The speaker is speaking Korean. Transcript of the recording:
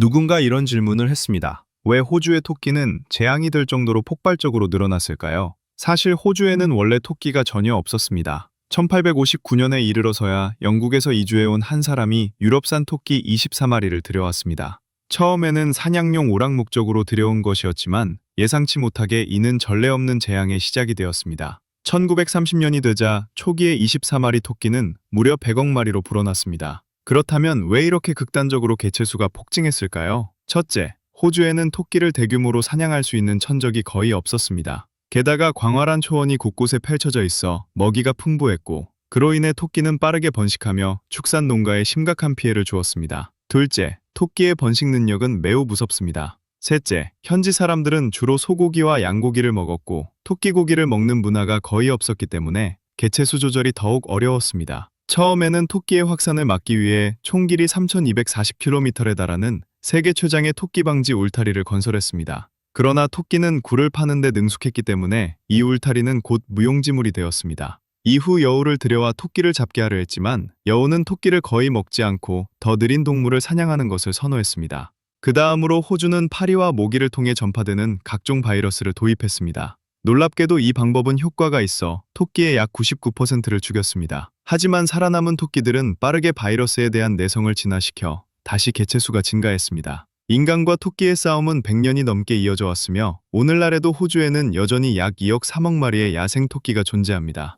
누군가 이런 질문을 했습니다. 왜 호주의 토끼는 재앙이 될 정도로 폭발적으로 늘어났을까요? 사실 호주에는 원래 토끼가 전혀 없었습니다. 1859년에 이르러서야 영국에서 이주해온 한 사람이 유럽산 토끼 24마리를 들여왔습니다. 처음에는 사냥용 오락 목적으로 들여온 것이었지만 예상치 못하게 이는 전례 없는 재앙의 시작이 되었습니다. 1930년이 되자 초기의 24마리 토끼는 무려 100억 마리로 불어났습니다. 그렇다면 왜 이렇게 극단적으로 개체수가 폭증했을까요? 첫째, 호주에는 토끼를 대규모로 사냥할 수 있는 천적이 거의 없었습니다. 게다가 광활한 초원이 곳곳에 펼쳐져 있어 먹이가 풍부했고 그로 인해 토끼는 빠르게 번식하며 축산 농가에 심각한 피해를 주었습니다. 둘째, 토끼의 번식 능력은 매우 무섭습니다. 셋째, 현지 사람들은 주로 소고기와 양고기를 먹었고 토끼 고기를 먹는 문화가 거의 없었기 때문에 개체수 조절이 더욱 어려웠습니다. 처음에는 토끼의 확산을 막기 위해 총 길이 3,240km에 달하는 세계 최장의 토끼 방지 울타리를 건설했습니다. 그러나 토끼는 굴을 파는 데 능숙했기 때문에 이 울타리는 곧 무용지물이 되었습니다. 이후 여우를 들여와 토끼를 잡게 하려 했지만 여우는 토끼를 거의 먹지 않고 더 느린 동물을 사냥하는 것을 선호했습니다. 그 다음으로 호주는 파리와 모기를 통해 전파되는 각종 바이러스를 도입했습니다. 놀랍게도 이 방법은 효과가 있어 토끼의 약 99%를 죽였습니다. 하지만 살아남은 토끼들은 빠르게 바이러스에 대한 내성을 진화시켜 다시 개체수가 증가했습니다. 인간과 토끼의 싸움은 100년이 넘게 이어져 왔으며 오늘날에도 호주에는 여전히 약 2억 3억 마리의 야생 토끼가 존재합니다.